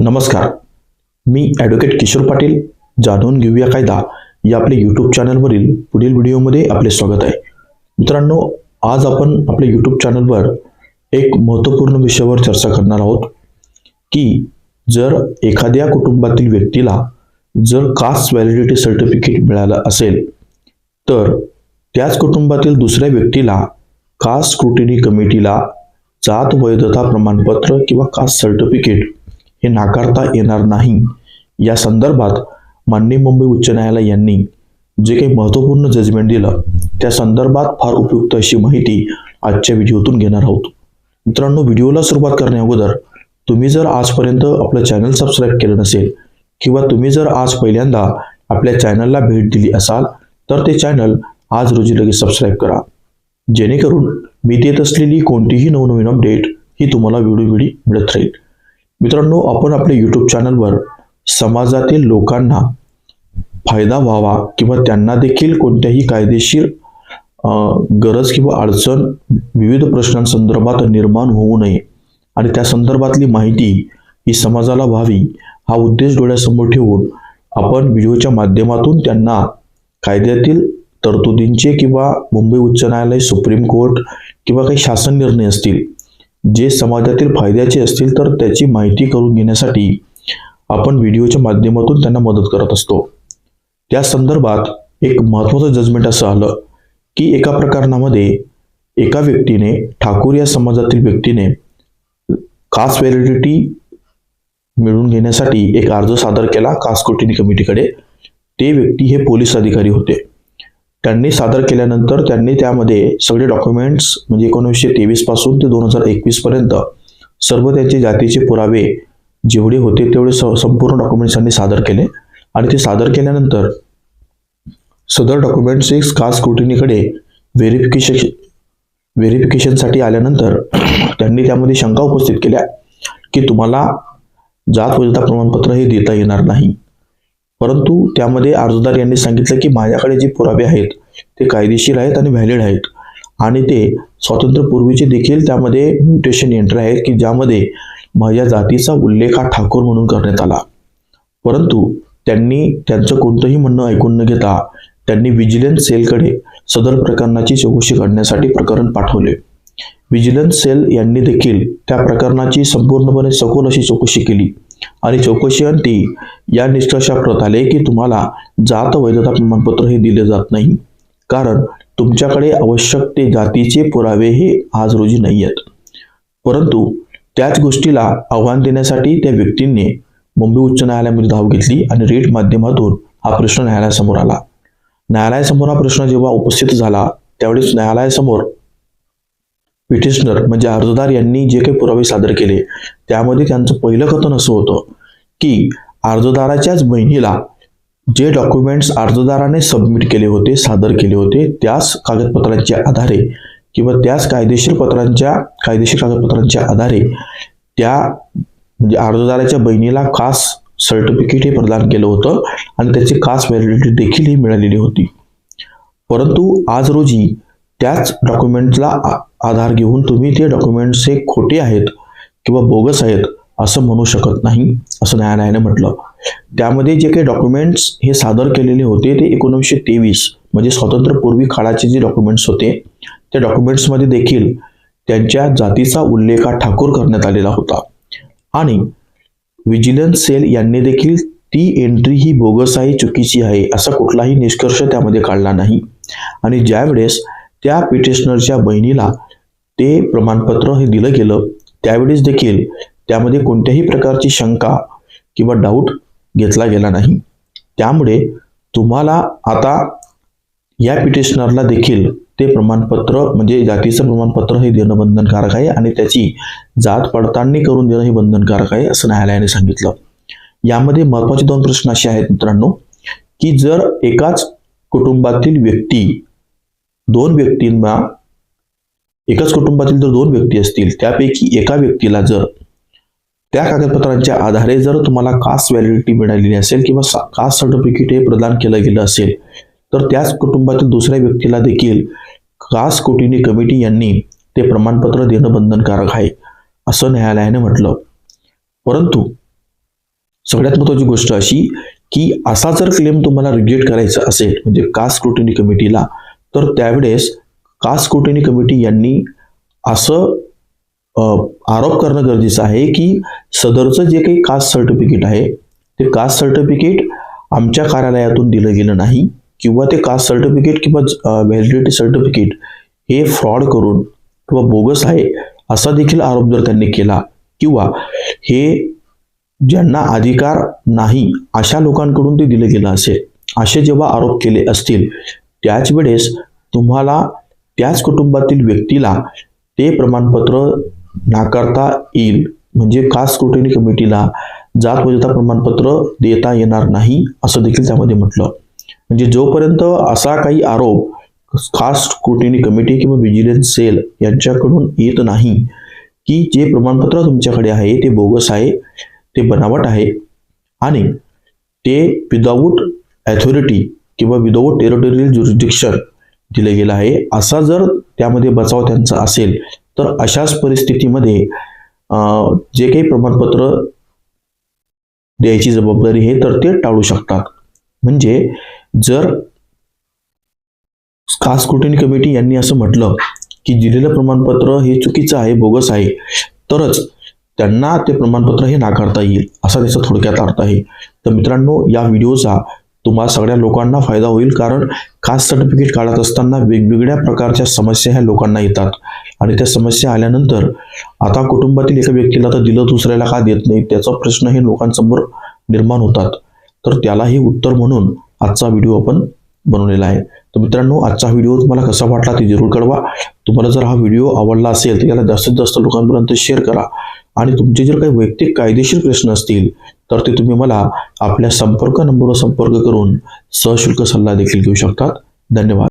नमस्कार. मी ॲडव्होकेट किशोर पाटील. जाणून घेऊया कायदा. या आपल्या यूट्यूब चॅनलवरील पुढील व्हिडिओमध्ये आपले स्वागत आहे. मित्रांनो आज आपण आपल्या यूट्यूब चॅनलवर एक महत्त्वपूर्ण विषयावर चर्चा करणार आहोत. की जर एखाद्या कुटुंबातील व्यक्तीला जर कास्ट व्हॅलिडिटी सर्टिफिकेट मिळालं असेल तर त्याच कुटुंबातील दुसऱ्या व्यक्तीला कास्ट स्क्रुटिनी कमिटीला जात वैधता प्रमाणपत्र किंवा कास्ट सर्टिफिकेट हे नाकारता येणार नाही. या संदर्भात माननीय मुंबई उच्च न्यायालय यांनी जे काही महत्त्वपूर्ण जजमेंट दिलं त्या संदर्भात फार उपयुक्त अशी माहिती आजच्या व्हिडिओतून घेणार आहोत. मित्रांनो व्हिडिओला सुरुवात करण्या अगोदर तुम्ही जर आजपर्यंत आपलं चॅनल सबस्क्राईब केलं नसेल किंवा तुम्ही जर आज पहिल्यांदा आपल्या चॅनलला भेट दिली असाल तर ते चॅनल आज रोजी लगेच सबस्क्राईब करा. जेणेकरून मी देत असलेली कोणतीही नवनवीन अपडेट ही तुम्हाला वेळोवेळी मिळत राहील. मित्रांनो आपण आपल्या यूट्यूब चॅनलवर समाजातील लोकांना फायदा व्हावा किंवा त्यांना देखील कोणत्याही कायदेशीर गरज किंवा अडचण विविध प्रश्नांसंदर्भात निर्माण होऊ नये आणि त्या संदर्भातली माहिती ही समाजाला व्हावी हा उद्देश डोळ्यासमोर ठेवून आपण व्हिडिओच्या माध्यमातून त्यांना कायद्यातील तरतुदींचे किंवा मुंबई उच्च न्यायालय सुप्रीम कोर्ट किंवा काही शासन निर्णय असतील जे समाजातील फायद्याचे असतील तर त्याची माहिती करून घेण्यासाठी आपण व्हिडिओच्या माध्यमातून त्यांना मदत करत असतो. त्या संदर्भात एक महत्त्वाचं जजमेंट असं आलं की एका प्रकरणामध्ये एका व्यक्तीने ठाकूर या समाजातील व्यक्तीने कास्ट व्हॅलिडिटी मिळवून घेण्यासाठी एक अर्ज सादर केला कास्कोटिनी कमिटीकडे ते व्यक्ती हे पोलीस अधिकारी होते. त्यांनी सादर केल्यानंतर त्यांनी त्यामध्ये सगळे डॉक्युमेंट्स म्हणजे एकोणीसशे तेवीसपासून ते दोन हजार एकवीस पर्यंत सर्व त्यांचे जातीचे पुरावे जेवढे होते तेवढे स संपूर्ण डॉक्युमेंट्स त्यांनी सादर केले. आणि ते सादर केल्यानंतर सदर डॉक्युमेंट्स एक खास स्क्रुटिनीकडे व्हेरिफिकेशन व्हेरिफिकेशनसाठी आल्यानंतर त्यांनी त्यामध्ये शंका उपस्थित केल्या की तुम्हाला जात वैधता प्रमाणपत्र हे देता येणार नाही. परंतु त्यामध्ये अर्जदार यांनी सांगितलं की माझ्याकडे जे पुरावे आहेत ते कायदेशीर आहेत आणि व्हॅलिड आहेत. आणि ते स्वातंत्र्यपूर्वीचे देखील त्यामध्ये म्युटेशन एंट्री आहेत की ज्यामध्ये माझ्या जातीचा उल्लेख हा ठाकूर म्हणून करण्यात आला. परंतु त्यांनी त्यांचं कोणतंही म्हणणं ऐकून न घेता त्यांनी विजिलन्स सेलकडे सदर प्रकरणाची चौकशी करण्यासाठी प्रकरण पाठवले. विजिलन्स सेल यांनी देखील त्या प्रकरणाची संपूर्णपणे सखोल अशी चौकशी केली. आणि चौकशी अंती या निष्कर्षाप्रत आले की तुम्हाला जात वैधता प्रमाणपत्र हे दिले जात नाही. कारण तुमच्याकडे आवश्यक ते जातीचे पुरावे हे आज रोजी नाही आहेत. परंतु त्याच गोष्टीला आव्हान देण्यासाठी त्या व्यक्तींनी मुंबई उच्च न्यायालयामध्ये धाव घेतली आणि रेट माध्यमातून हा प्रश्न न्यायालयासमोर आला. न्यायालयासमोर हा प्रश्न जेव्हा उपस्थित झाला त्यावेळेस न्यायालयासमोर पिटिशनर म्हणजे अर्जदार यांनी जे काही पुरावे सादर केले त्यामध्ये त्यांचं पहिलं कथन असं होतं की अर्जदाराच्याच बहिणीला जे डॉक्युमेंट्स अर्जदाराने सबमिट केले होते सादर केले होते त्याच कागदपत्रांच्या आधारे किंवा त्याच कायदेशीर पत्रांच्या कायदेशीर कागदपत्रांच्या आधारे त्या म्हणजे अर्जदाराच्या बहिणीला खास सर्टिफिकेट हे प्रदान केलं होतं आणि त्याची खास व्हॅलिडिटी देखील ही मिळालेली होती. परंतु आज रोजी त्याच डॉक्युमेंटला आधार घेऊन तुम्ही ते डॉक्युमेंट्स हे खोटे आहेत किंवा बोगस आहेत असं म्हणू शकत नाही असं न्यायालयाने म्हटलं. त्यामध्ये जे काही डॉक्युमेंट्स हे सादर केलेले होते ते एकोणीसशे तेवीस म्हणजे स्वातंत्र्यपूर्वी काळाचे जे डॉक्युमेंट्स होते त्या डॉक्युमेंट्समध्ये देखील त्यांच्या जातीचा उल्लेख हा ठाकूर करण्यात आलेला होता. आणि विजिलन्स सेल यांनी देखील ती एंट्री ही बोगस आहे चुकीची आहे असा कुठलाही निष्कर्ष त्यामध्ये काढला नाही. आणि ज्यावेळेस त्या पिटिशनरच्या बहिणीला ते प्रमाणपत्र हे दिलं गेलं. त्यावेळेस देखील त्यामध्ये कोणत्याही प्रकारची शंका किंवा डाऊट घेतला गेला नाही. त्यामुळे तुम्हाला आता या पिटिशनरला देखील ते प्रमाणपत्र म्हणजे जातीचं प्रमाणपत्र हे देणं बंधनकारक आहे आणि त्याची जात पडताळणी करून देणं हे बंधनकारक आहे असं न्यायालयाने सांगितलं. यामध्ये महत्त्वाचे दोन प्रश्न असे आहेत मित्रांनो की जर एकाच कुटुंबातील व्यक्ती दोन व्यक्तींना एकाच कुटुंबातील जर दोन व्यक्ती असतील त्यापैकी एका व्यक्तीला जर त्या कागदपत्रांच्या आधारे जर तुम्हाला कास्ट व्हॅलिडिटी मिळालेली असेल किंवा कास्ट सर्टिफिकेट हे प्रदान केलं गेलं असेल तर त्याच कुटुंबातील दुसऱ्या व्यक्तीला देखील कास्ट कोटिनी कमिटी यांनी ते प्रमाणपत्र देणं बंधनकारक आहे असं न्यायालयाने म्हटलं. परंतु सगळ्यात महत्त्वाची गोष्ट अशी की असा जर क्लेम तुम्हाला रिजेक्ट करायचा असेल म्हणजे कास्ट स्क्रुटिनी कमिटीला तर त्यावेळेस कास स्क्रुटिनी कमिटी यांनी असं आरोप करणं गरजेचं आहे की सदरचं जे काही कास्ट सर्टिफिकेट आहे ते कास्ट सर्टिफिकेट आमच्या कार्यालयातून दिलं गेलं नाही किंवा ते कास्ट सर्टिफिकेट किंवा व्हॅलिडिटी सर्टिफिकेट हे फ्रॉड करून किंवा बोगस आहे असा देखील आरोप जर त्यांनी केला किंवा हे ज्यांना अधिकार नाही अशा लोकांकडून ते दिलं गेलं असेल असे जेव्हा आरोप केले असतील त्याच वेळेस तुम्हाला त्याच कुटुंबातील व्यक्तीला ते प्रमाणपत्र नाकारता येईल. म्हणजे खास स्क्रुटिनी कमिटीला जात वैधता प्रमाणपत्र देता येणार नाही असं देखील त्यामध्ये म्हटलं. म्हणजे जोपर्यंत असा काही आरोप खास स्क्रुटिनी कमिटी किंवा व्हिजिलन्स सेल यांच्याकडून येत नाही की जे प्रमाणपत्र तुमच्याकडे आहे ते बोगस आहे ते बनावट आहे आणि ते विदाऊट ॲथॉरिटी किंवा विदाऊट टेरिटोरियल ज्युरिस्डिक्शन दिलं गेलं आहे असा जर त्यामध्ये बचाव त्यांचा असेल तर अशाच परिस्थितीमध्ये अं, जे काही प्रमाणपत्र द्यायची जबाबदारी हे तर ते टाळू शकतात. म्हणजे जर खास स्क्रुटिनी कमिटी यांनी असं म्हटलं की दिलेलं प्रमाणपत्र हे चुकीचं आहे बोगस आहे तरच त्यांना ते प्रमाणपत्र हे नाकारता येईल असा त्याचा थोडक्यात अर्थ आहे. तर मित्रांनो या व्हिडिओचा तुम्हाला सगळ्या लोकांना फायदा होईल कारण कास्ट सर्टिफिकेट काढत असताना वेगवेगळ्या प्रकारच्या समस्या ह्या लोकांना येतात. आणि त्या समस्या आल्यानंतर आता कुटुंबातील एका व्यक्तीला तर दिलं दुसऱ्याला का देत नाही त्याचा प्रश्न हे लोकांसमोर निर्माण होतात. तर त्यालाही उत्तर म्हणून आजचा व्हिडिओ आपण बनवलेला आहे. तर मित्रांनो आजचा व्हिडिओ तुम्हाला कसा वाटला ते जरूर कळवा. तुम्हाला जर हा व्हिडिओ आवडला असेल तर याला जास्तीत जास्त लोकांपर्यंत शेअर करा. आणि तुमचे जर काही वैयक्तिक कायदेशीर प्रश्न असतील तर ते तुम्ही मला आपल्या संपर्क नंबरवर संपर्क करून सशुल्क सल्ला देखील घेऊ शकतात. धन्यवाद.